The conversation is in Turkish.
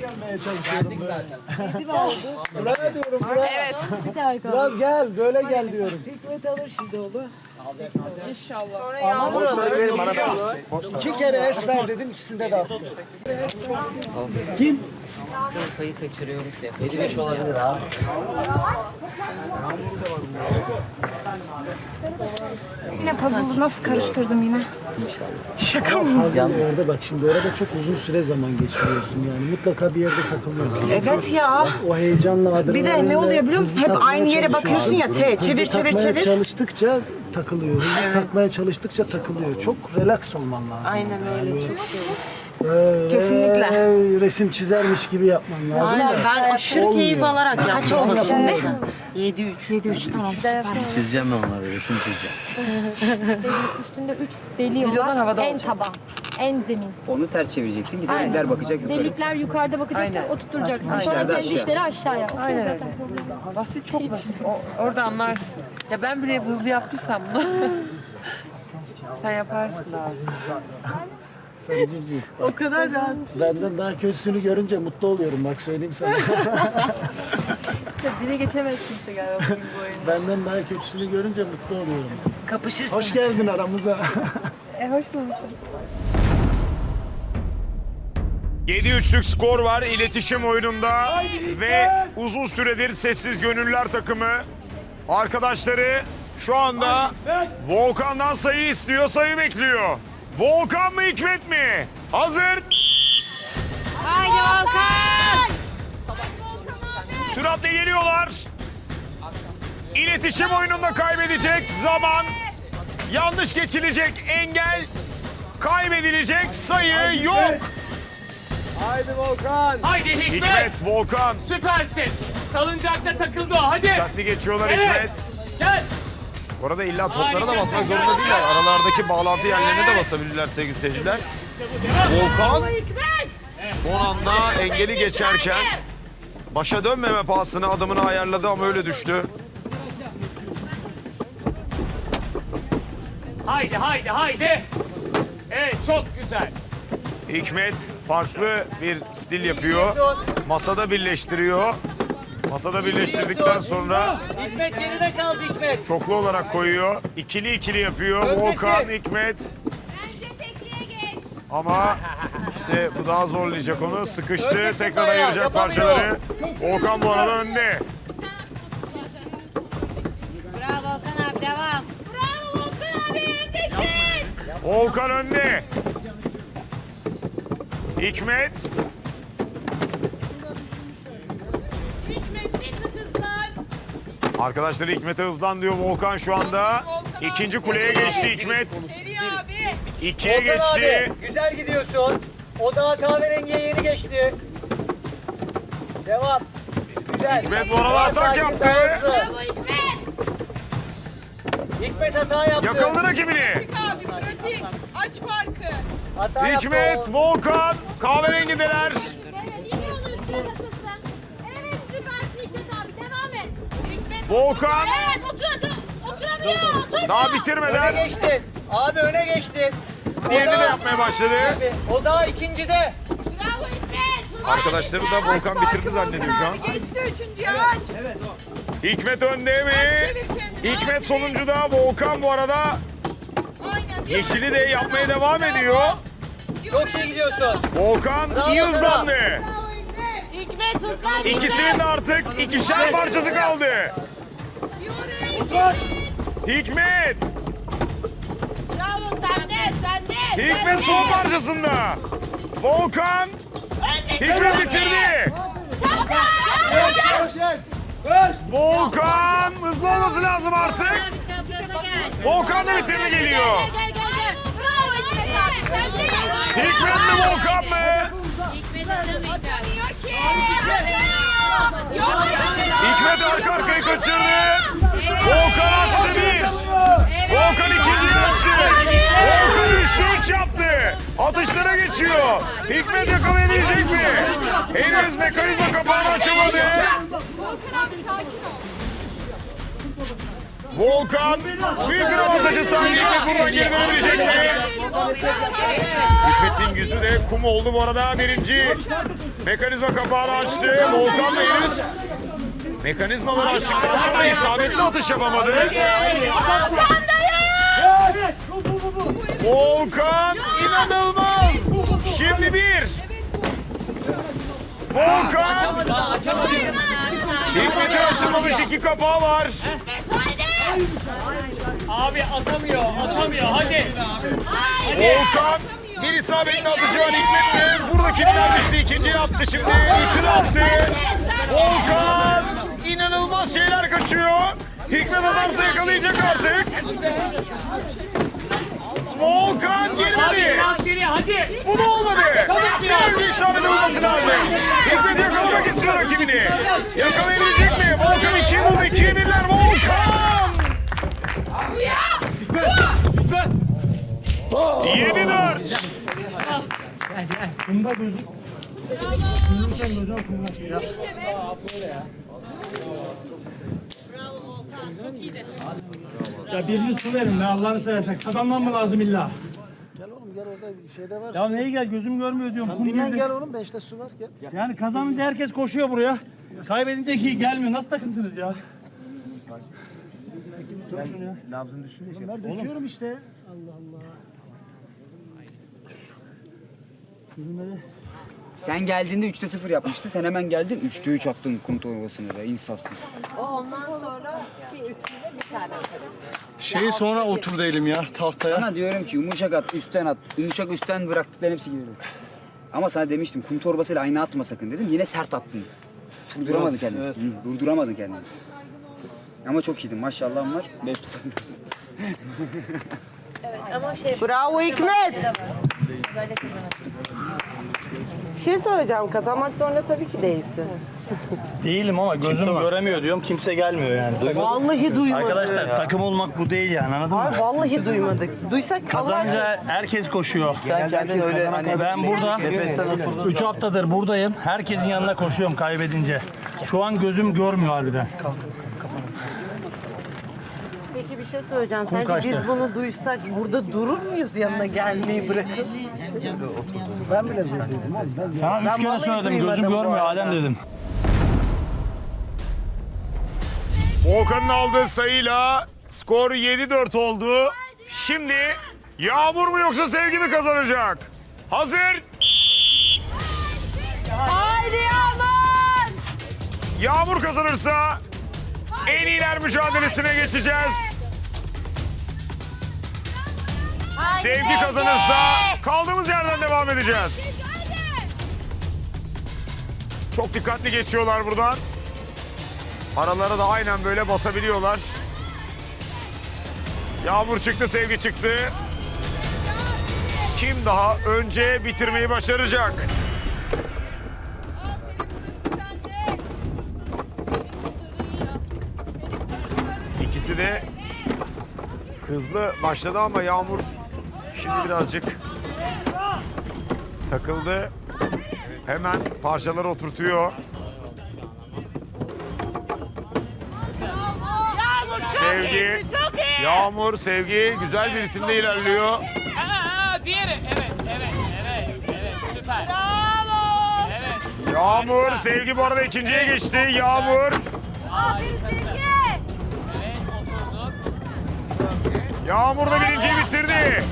gelmeye çalışıyorum böyle. Yedi mi oldu? Buraya diyorum buraya. Evet. Bir dakika. Biraz gel böyle gel diyorum. Hikmet alır şimdi onu. İnşallah. Ama buraları İki kere es ver dedim ikisinde de attı. Kim? Kayı kaçırıyoruz ya. 7-5 olabilir abi. Yine puzzle'ı nasıl karıştırdım yine? Şaka mı? Hazır orada bak şimdi orada çok uzun süre zaman geçiriyorsun yani mutlaka bir yerde takılmak Evet ya. O heyecanla. Bir de ne oluyor biliyor musun? Hep aynı yere bakıyorsun ya, te, çevir, çevir, takmaya çevir. çalıştıkça takılıyor. Hızlı takmaya çalıştıkça takılıyor. Çok relax olman lazım. Aynen öyle çok Böyle Kesinlikle. resim çizermiş gibi yapman lazım. Aynen ben aşırı olmuyor. keyif alarak Kaç oldu şimdi? Yapamadım. 7-3. 7-3 tamam süper. Çizeceğim ben onları, resim çizeceğim. Üstünde üç deliği var. En taban, en zemin. Onu ters çevireceksin, gidenekler bakacak yukarı. Delikler yukarıda bakacak, Aynen. oturtacaksın. Aynen. Sonra Aşağıda kendi aşağı. işleri aşağıya. Aynen Zaten öyle. Basit çok basit. O, orada anlarsın. Ya ben bile hızlı yaptıysam bunu. Sen yaparsın daha Sayıcıcı. O kadar rahat. Benden daha kötüsünü görünce mutlu oluyorum bak söyleyeyim sana. Bire geçemezsin işte galiba bugün bu oyunda. Benden daha kötüsünü görünce mutlu oluyorum. Kapışırsın. Hoş geldin aramıza. E hoş bulmuşum. 7-3'lük skor var iletişim oyununda ve uzun süredir sessiz gönüller takımı arkadaşları şu anda Volkan'dan sayı istiyor, sayı bekliyor. Volkan mı Hikmet mi? Hazır. Haydi Volkan! Süratle geliyorlar. İletişim oyununda kaybedecek zaman, yanlış geçilecek engel, kaybedilecek sayı yok. Haydi Hikmet. Hikmet, Volkan. Süpersin. Salıncakta takıldı o. Hadi. Dikkatli geçiyorlar Evet. Hikmet. Gel. Bu arada illa toplara da basmak zorunda değiller. Aralardaki bağlantı yerlerine de basabilirler sevgili seyirciler. Volkan son anda engeli geçerken başa dönmeme pahasına adımını ayarladı ama öyle düştü. Haydi haydi haydi. Evet çok güzel. Hikmet farklı bir stil yapıyor. Masada birleştiriyor. Masada birleştirdikten sonra Hikmet geride kaldı Hikmet. çoklu olarak koyuyor. İkili ikili yapıyor. Öndesin. Volkan, Hikmet. Ama işte bu daha zorlayacak onu. Sıkıştı. Öndesin Tekrar bayağı, ayıracak yapamıyor. parçaları. Volkan bu arada önde. Bravo Volkan abi devam. Bravo Volkan abi, öndesin. Volkan önde. Hikmet. Arkadaşlar Hikmet'e hızlan diyor Volkan şu anda. İkinci kuleye geçti Hikmet. İkiye Volkan geçti. abi güzel gidiyorsun. O daha kahverengiye yeni geçti. Devam. Güzel. Hikmet bu arada Daha atak sakin, yaptı. daha hızlı. Hikmet hata yaptı. Yakaladı rakibini. Abi pratik. Aç farkı. Hata yaptı Hikmet, o. Volkan, kahverengideler. Volkan Evet, otur, otur. Oturamıyor, otur. daha Öne bitirmeden geçtin. Abi öne geçtin. O diğerini de daha- yapmaya başladı. Abi, O daha ikincide. Bravo Hikmet. Arkadaşları da Volkan bitirdi zannediyor şu an. Geçti üçüncüyü aç. Hikmet önde mi? Çevir kendini. Hikmet sonuncuda. Volkan bu arada Aynen. yeşili de yapmaya devam ediyor. Çok iyi gidiyorsun. Volkan Bravo iyi sana. hızlandı. Hikmet hızlan. İkisinin de artık ikişer parçası kaldı. Hikmet. Bravo sen de sen de. Hikmet son parçasında. Volkan. Hikmet bitirdi. Volkan hızlı olması lazım artık. Volkan da bitirdi geliyor. Gel gel gel. Bravo Hikmet abi gel. Hikmet mi Volkan mı? Atamıyor ki. Yok ya. Hikmet arka arkaya kaçırdı. Volkan açtı bir. Volkan ikinciyi açtı. Volkan üçlü üç yaptı. Atışlara geçiyor. Hikmet yakalayabilecek mi? Henüz mekanizma kapağını açamadı. Volkan abi sakin ol. Volkan büyük bir avantaja sahip. Hikmet buradan geri dönebilecek mi? Hikmet'in Ütü de kum oldu bu arada birinci. Mekanizma kapağını açtı. Volkan da henüz mekanizmaları açtıktan sonra isabetli atış yapamadı. Volkan inanılmaz. Şimdi bir. Volkan. Hikmet'in açılmamış iki kapağı var. Abi atamıyor, atamıyor. Hadi. Volkan bir isabetli atışı var Hikmet'le. Burada kilitlenmişti. ikinci yaptı şimdi. Üçü de attı. Volkan inanılmaz şeyler kaçıyor. Hikmet atarsa yakalayacak artık. Volkan girmedi. Geri hadi. Bu da olmadı. Bir bir isabeti bulması lazım. Hikmet yakalamak istiyor rakibini. Yakalayabilecek mi? Volkan ikiyi buldu. İkiye birler. Volkan! 7-4. Bunda gözük. Yürürken gözüme kumlaşıyor. Ya birini su verin be Allah'ını seversen. Kazanmam mı lazım illa? Gel oğlum gel orada bir şeyde var. Ya neye gel gözüm görmüyor diyorum. Kum dinlen girdi. gel oğlum beşte su var gel. Yani kazanınca herkes koşuyor buraya. Kaybedince ki gelmiyor. Nasıl takımsınız ya? Şunu ya. Nabzını düşün de Ben döküyorum işte. Allah Allah. Sürünmeli. Sen geldiğinde 3'te 0 yapmıştı. Sen hemen geldin 3'te 3 attın kum torbasına da insafsız. Ondan sonra ki üçünde bir tane atarım. Şey sonra otur değilim ya tahtaya. Sana diyorum ki yumuşak at, üstten at. Yumuşak üstten bıraktıkların hepsi girdi. Ama sana demiştim kum torbasıyla aynı atma sakın dedim. Yine sert attın. Durduramadın kendini. Hı, Durduramadın kendini. Ama çok iyiydin. Maşallahın var. Best of Bravo Hikmet. Bir şey söyleyeceğim. Kazanmak zorunda tabii ki değilsin. Değilim ama gözüm göremiyor diyorum. Kimse gelmiyor yani. Vallahi duymadık. Arkadaşlar takım olmak bu değil yani anladın mı? Vallahi duymadık. Duysak Kazanınca herkes koşuyor. Sen kendin öyle hani Ben burada 3 haftadır buradayım. Herkesin yanına koşuyorum kaybedince. Şu an gözüm görmüyor harbiden. Şey söyleyeceğim. Kum Sence kaçtı. biz bunu duysak burada durur muyuz yanına gelmeyi bırakıp? Ben bile zorluydum oğlum. Sana üç kere vallahi söyledim duymadım gözüm bu görmüyor arada. Adem dedim. Volkan'ın aldığı sayıyla skor 7-4 oldu. Şimdi Yağmur mu yoksa Sevgi mi kazanacak? Hazır. Haydi Yağmur! Yağmur kazanırsa en iyiler mücadelesine geçeceğiz. Sevgi kazanırsa kaldığımız yerden devam edeceğiz. Çok dikkatli geçiyorlar buradan. Aralara da aynen böyle basabiliyorlar. Yağmur çıktı, Sevgi çıktı. Kim daha önce bitirmeyi başaracak? İkisi de hızlı başladı ama Yağmur şimdi birazcık takıldı. Hemen parçaları oturtuyor. Sevgi, Yağmur, Sevgi güzel bir ritimde ilerliyor. Aa, diğeri. Evet, evet, evet, evet. Süper. Evet. Yağmur, Sevgi bu arada ikinciye geçti. Yağmur, Harikasın. Evet, oturduk. Yağmur da birinciyi bitirdi.